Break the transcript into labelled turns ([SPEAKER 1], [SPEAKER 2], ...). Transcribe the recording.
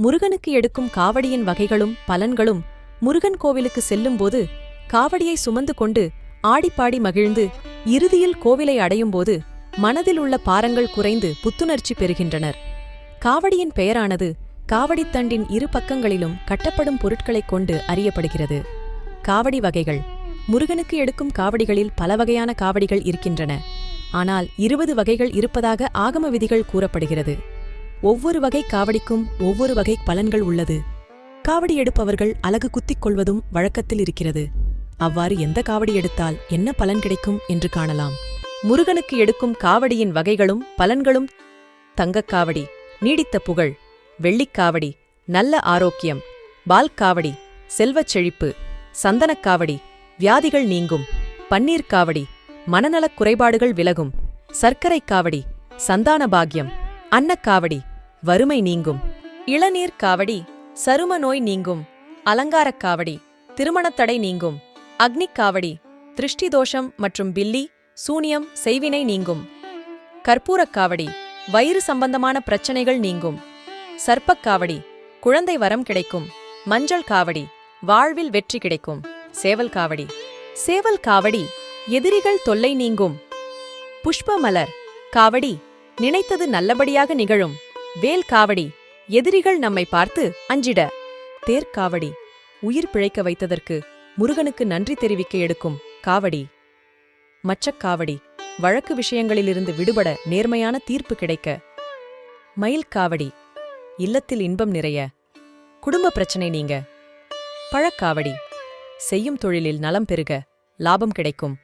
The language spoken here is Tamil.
[SPEAKER 1] முருகனுக்கு எடுக்கும் காவடியின் வகைகளும் பலன்களும் முருகன் கோவிலுக்கு செல்லும்போது காவடியை சுமந்து கொண்டு ஆடிப்பாடி மகிழ்ந்து இறுதியில் கோவிலை அடையும்போது மனதில் உள்ள பாரங்கள் குறைந்து புத்துணர்ச்சி பெறுகின்றனர். காவடியின் பெயரானது காவடித்தண்டின் இரு பக்கங்களிலும் கட்டப்படும் பொருட்களைக் கொண்டு அறியப்படுகிறது. காவடி வகைகள் முருகனுக்கு எடுக்கும் காவடிகளில் பல வகையான காவடிகள் இருக்கின்றன. ஆனால் இருபது வகைகள் இருப்பதாக ஆகம விதிகள் கூறப்படுகிறது. ஒவ்வொரு வகை காவடிக்கும் ஒவ்வொரு வகை பலன்கள் உள்ளது. காவடி எடுப்பவர்கள் அலகு குத்திக் கொள்வதும் வழக்கத்தில் இருக்கிறது. அவ்வாறு எந்த காவடி எடுத்தால் என்ன பலன் கிடைக்கும் என்று காணலாம். முருகனுக்கு எடுக்கும் காவடியின் வகைகளும் பலன்களும் தங்கக் காவடி நீடித்த புகழ் வெள்ளிக்காவடி நல்ல ஆரோக்கியம் பால் காவடி செல்வச் செழிப்பு சந்தனக் காவடி வியாதிகள் நீங்கும் பன்னீர் காவடி மனநலக் குறைபாடுகள் விலகும் சர்க்கரை காவடி சந்தான பாக்கியம் அன்னக்காவடி வறுமை நீங்கும். இளநீர் காவடி சரும நோய் நீங்கும். அலங்காரக் காவடி திருமணத்தடை நீங்கும். அக்னிக் காவடி திருஷ்டி தோஷம் மற்றும் பில்லி சூனியம் செய்வினை நீங்கும். கற்பூரக் காவடி வயிறு சம்பந்தமான பிரச்சனைகள் நீங்கும். சர்ப்பக் காவடி குழந்தை வரம் கிடைக்கும். மஞ்சள் காவடி வாழ்வில் வெற்றி கிடைக்கும். சேவல் காவடி. சேவல் காவடி எதிரிகள் தொல்லை நீங்கும். புஷ்பமலர் காவடி நினைத்தது நல்லபடியாக நிகழும். வேல் காவடி. எதிரிகள் நம்மை பார்த்து அஞ்சிட. தேர்க்காவடி உயிர் பிழைக்க வைத்ததற்கு முருகனுக்கு நன்றி தெரிவிக்க எடுக்கும் காவடி. மச்சக்காவடி வழக்கு விஷயங்களிலிருந்து விடுபட நேர்மையான தீர்ப்பு கிடைக்க. மயில் காவடி. இல்லத்தில் இன்பம் நிறைய. குடும்ப பிரச்சனை நீங்க. பழக்காவடி செய்யும் தொழிலில் நலம் பெருக. லாபம் கிடைக்கும்.